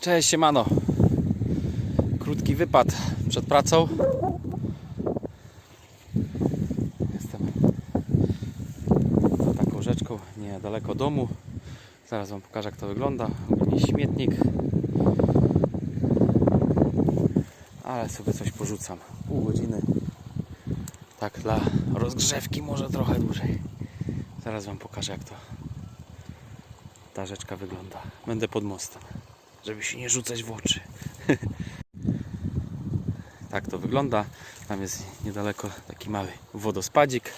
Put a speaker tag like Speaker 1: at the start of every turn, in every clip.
Speaker 1: Cześć, siemano. Krótki wypad przed pracą. Jestem za taką rzeczką niedaleko domu. Zaraz Wam pokażę, jak to wygląda. Ogólnie śmietnik. Ale sobie coś porzucam. Pół godziny. Tak dla rozgrzewki może trochę dłużej. Zaraz Wam pokażę, jak to ta rzeczka wygląda. Będę pod mostem, żeby się nie rzucać w oczy. tak to wygląda. Tam jest niedaleko taki mały wodospadzik,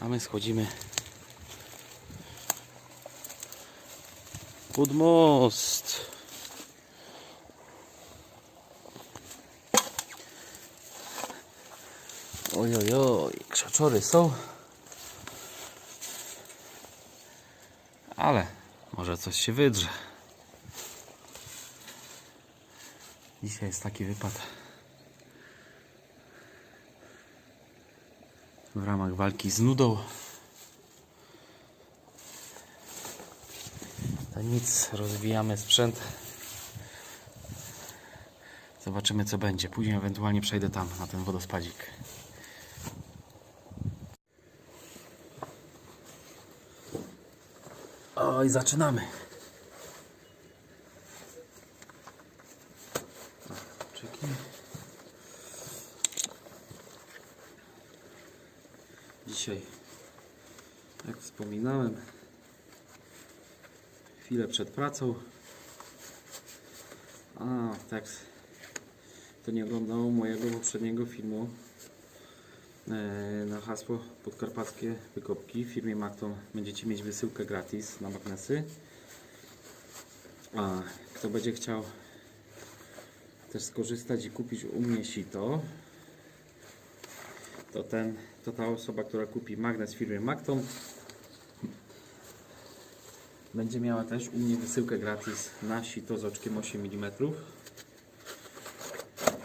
Speaker 1: a my schodzimy pod most. Oj, oj, oj, krzaczory są. Ale może coś się wydrze. Dzisiaj jest taki wypad w ramach walki z nudą. To nic, rozwijamy sprzęt. Zobaczymy co będzie. Później ewentualnie przejdę tam na ten wodospadzik. Oj, zaczynamy. Czyki. Dzisiaj, jak wspominałem, chwilę przed pracą. A, tak. To nie oglądało mojego poprzedniego filmu e, na hasło podkarpackie wykopki. W firmie Makton będziecie mieć wysyłkę gratis na magnesy. A kto będzie chciał też skorzystać i kupić u mnie sito, to, ten, to ta osoba, która kupi magnes w firmie Makton będzie miała też u mnie wysyłkę gratis na sito z oczkiem 8 mm.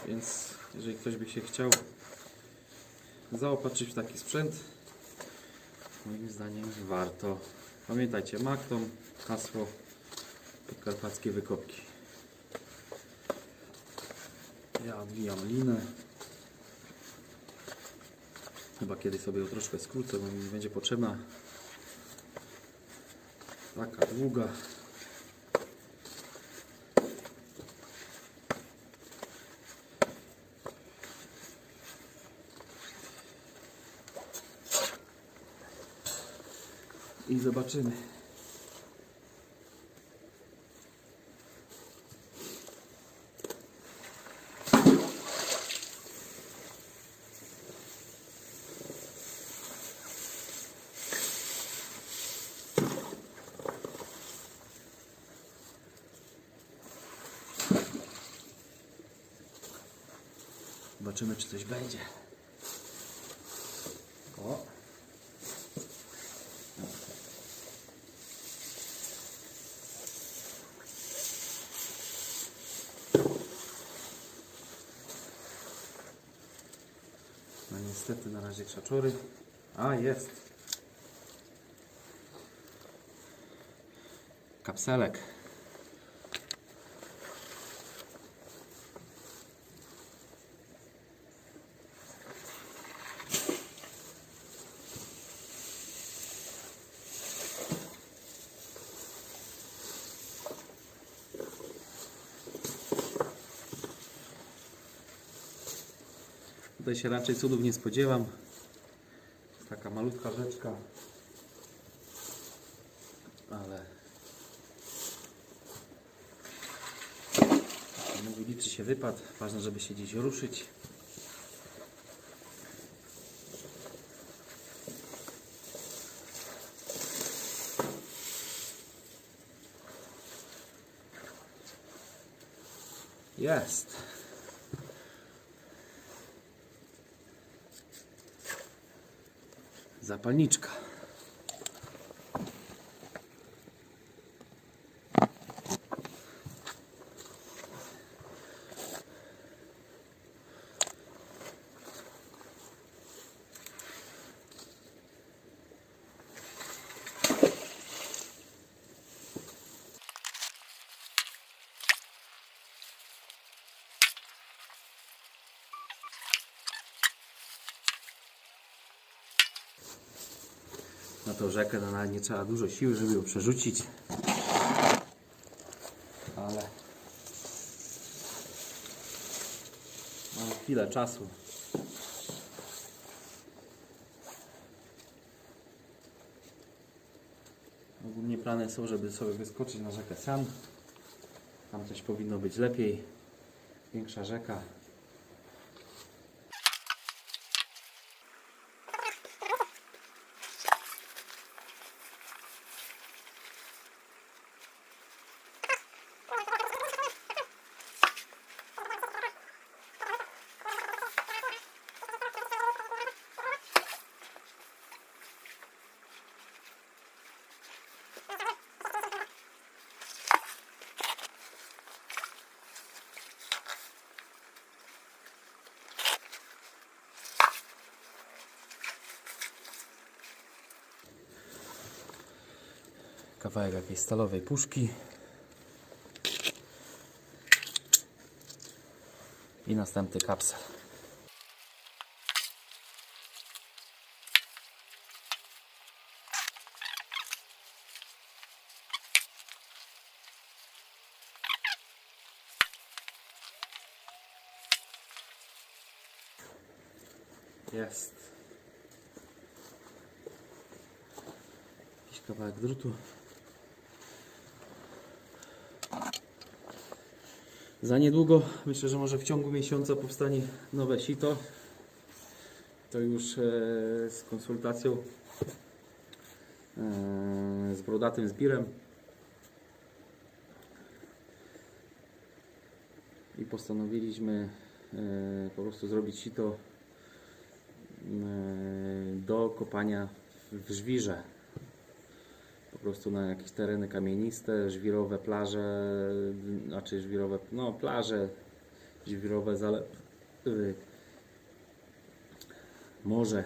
Speaker 1: Więc jeżeli ktoś by się chciał zaopatrzyć w taki sprzęt, moim zdaniem warto. Pamiętajcie, Makton, hasło podkarpackie wykopki. Ja odwijam linę. Chyba kiedyś sobie ją troszkę skrócę, bo mi nie będzie potrzebna taka długa. I zobaczymy. Zobaczymy, czy coś będzie. O. No niestety na razie krzaczory. A, jest. Kapselek. Tutaj się raczej cudów nie spodziewam. Taka malutka rzeczka. Ale mówi, liczy się wypad. Ważne, żeby się gdzieś ruszyć. Jest. Zapalniczka. Na tą rzekę, no nawet nie trzeba dużo siły, żeby ją przerzucić. Ale mam chwilę czasu. Ogólnie plany są, żeby sobie wyskoczyć na rzekę San. Tam coś powinno być lepiej. Większa rzeka. Kawałek jakiejś stalowej puszki. I następny kapsel. Jest. Jakiś kawałek drutu. Za niedługo, myślę, że może w ciągu miesiąca powstanie nowe sito. To już e, z konsultacją e, z brodatym zbirem. I postanowiliśmy e, po prostu zrobić sito do kopania w żwirze. Prostu na jakieś tereny kamieniste, żwirowe plaże, znaczy żwirowe, no plaże, żwirowe zalewy, morze,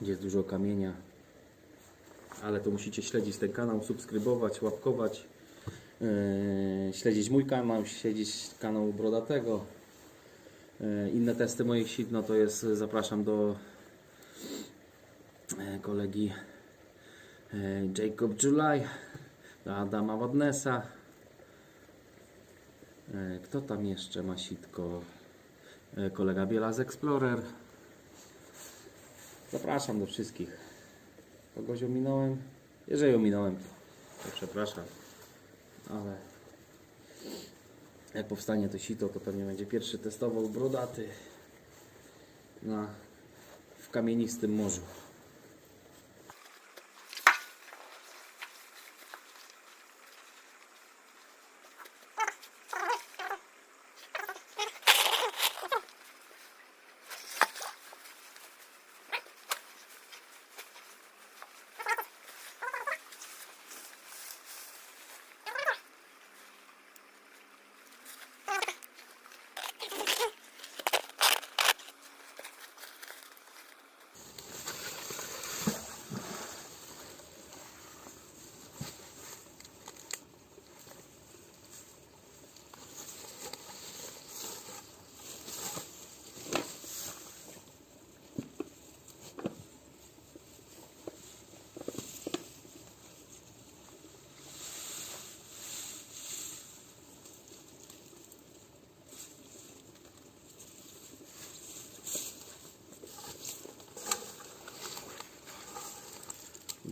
Speaker 1: gdzie jest dużo kamienia. Ale to musicie śledzić ten kanał, subskrybować, łapkować, yy, śledzić mój kanał, śledzić kanał Brodatego. Yy, inne testy moich sit, no to jest, zapraszam do yy, kolegi Jacob July, do Adama Wadnesa. E, Kto tam jeszcze ma sitko? E, Kolega Bielas Explorer. Zapraszam do wszystkich. Kogoś ominąłem? Jeżeli ominąłem, to przepraszam. Ale jak powstanie to sito, to pewnie będzie pierwszy testował brodaty na, w kamienistym morzu.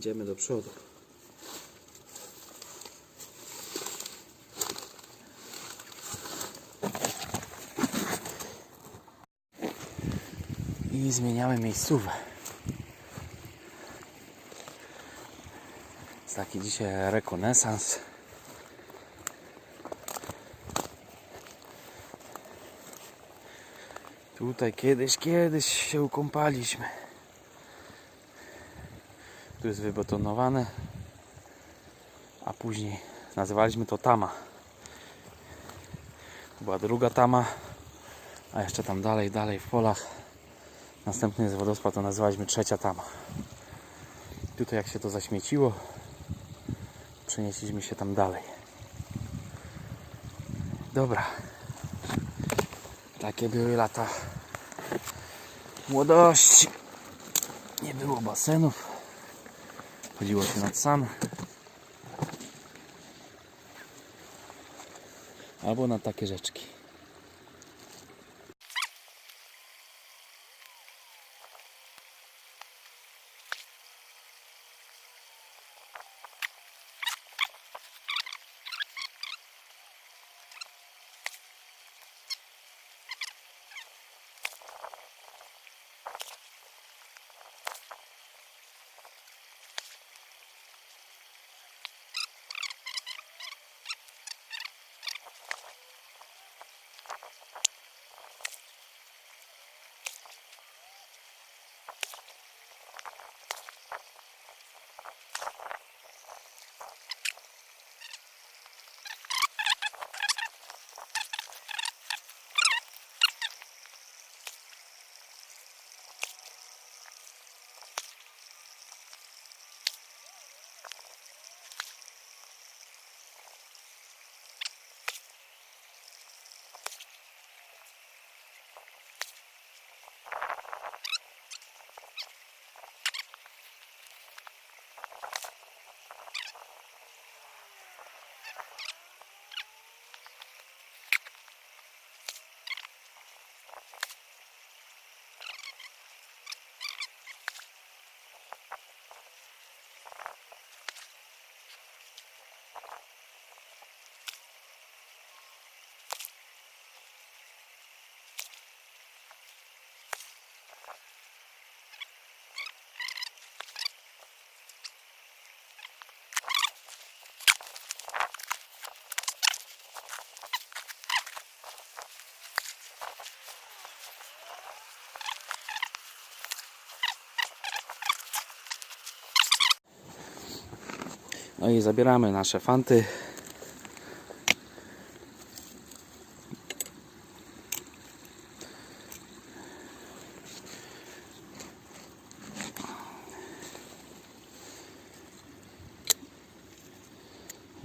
Speaker 1: Idziemy do przodu. I zmieniamy miejscówę. Jest taki dzisiaj rekonesans. Tutaj kiedyś, kiedyś się ukąpaliśmy. Tu jest wybetonowane, a później nazywaliśmy to tama. Była druga tama, a jeszcze tam dalej, dalej w polach. Następny jest wodospad, to nazywaliśmy trzecia tama. Tutaj jak się to zaśmieciło, przenieśliśmy się tam dalej. Dobra. Takie były lata młodości. Nie było basenów. Chodziło się nad sam. Albo na takie rzeczki. No i zabieramy nasze fanty.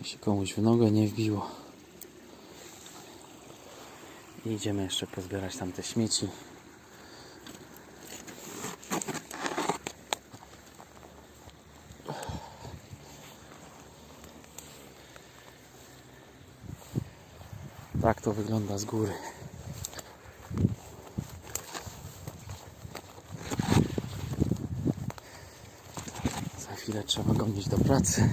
Speaker 1: I się komuś w nogę nie wbiło. I idziemy jeszcze pozbierać tam te śmieci. Tak to wygląda z góry. Za chwilę trzeba gonić do pracy.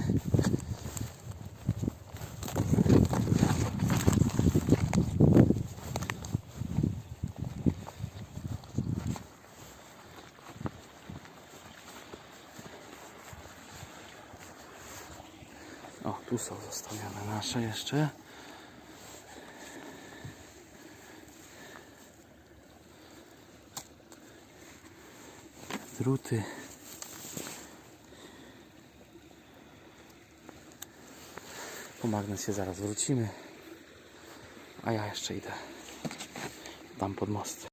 Speaker 1: O, tu są zostawione nasze jeszcze. Druty. Po magnes się zaraz wrócimy. A ja jeszcze idę tam pod most.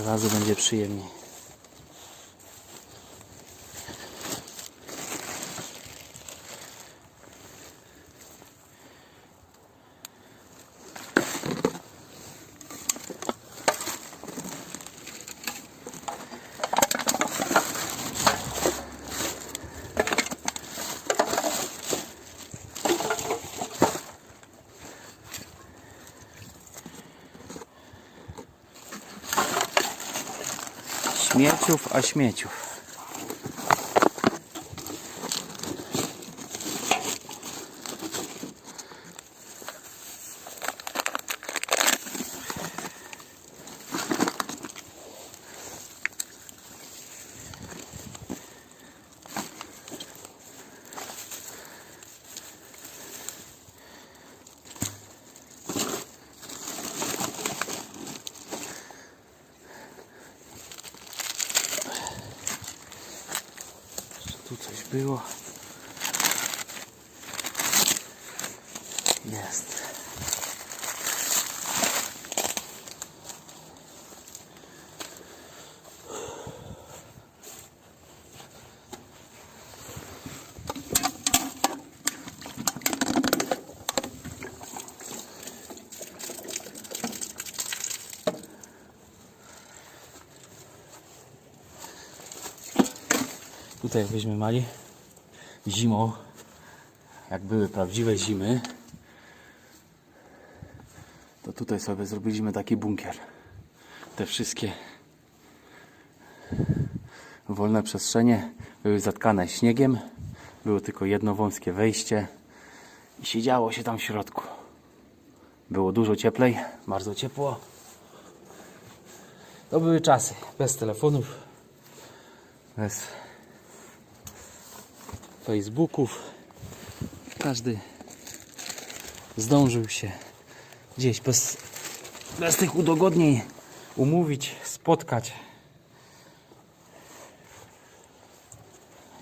Speaker 1: Od razu będzie przyjemniej. Śmieciów, a śmieciów. Jeszcze tu coś było. Jest. Tutaj jak weźmy mali zimą, jak były prawdziwe zimy, to tutaj sobie zrobiliśmy taki bunkier. Te wszystkie wolne przestrzenie były zatkane śniegiem. Było tylko jedno wąskie wejście i siedziało się tam w środku. Było dużo cieplej, bardzo ciepło. To były czasy bez telefonów, bez Facebooków. Każdy zdążył się gdzieś bez, bez tych udogodnień umówić, spotkać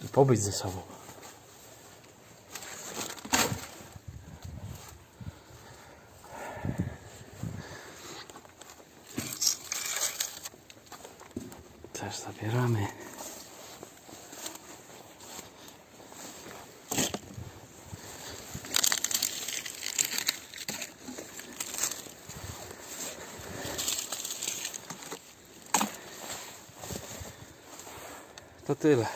Speaker 1: i pobyć ze sobą. Też zabieramy. To tyle.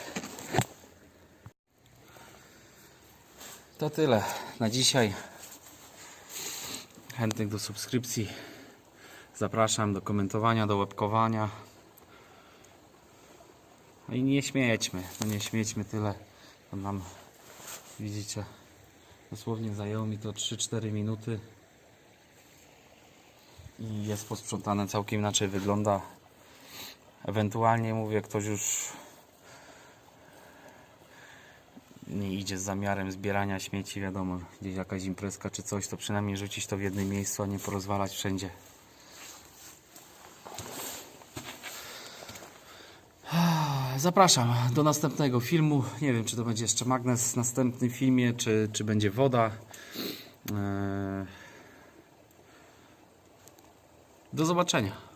Speaker 1: To tyle na dzisiaj. Chętnych do subskrypcji. Zapraszam do komentowania, do łapkowania. No i nie śmiejmy, no nie śmiejmy tyle. To nam, widzicie, dosłownie zajęło mi to 3-4 minuty. I jest posprzątane, całkiem inaczej wygląda. Ewentualnie mówię, ktoś już nie idzie z zamiarem zbierania śmieci, wiadomo, gdzieś jakaś imprezka czy coś, to przynajmniej rzucić to w jednym miejscu, a nie porozwalać wszędzie. Zapraszam do następnego filmu. Nie wiem, czy to będzie jeszcze magnes w następnym filmie, czy, czy będzie woda. Eee, Do zobaczenia.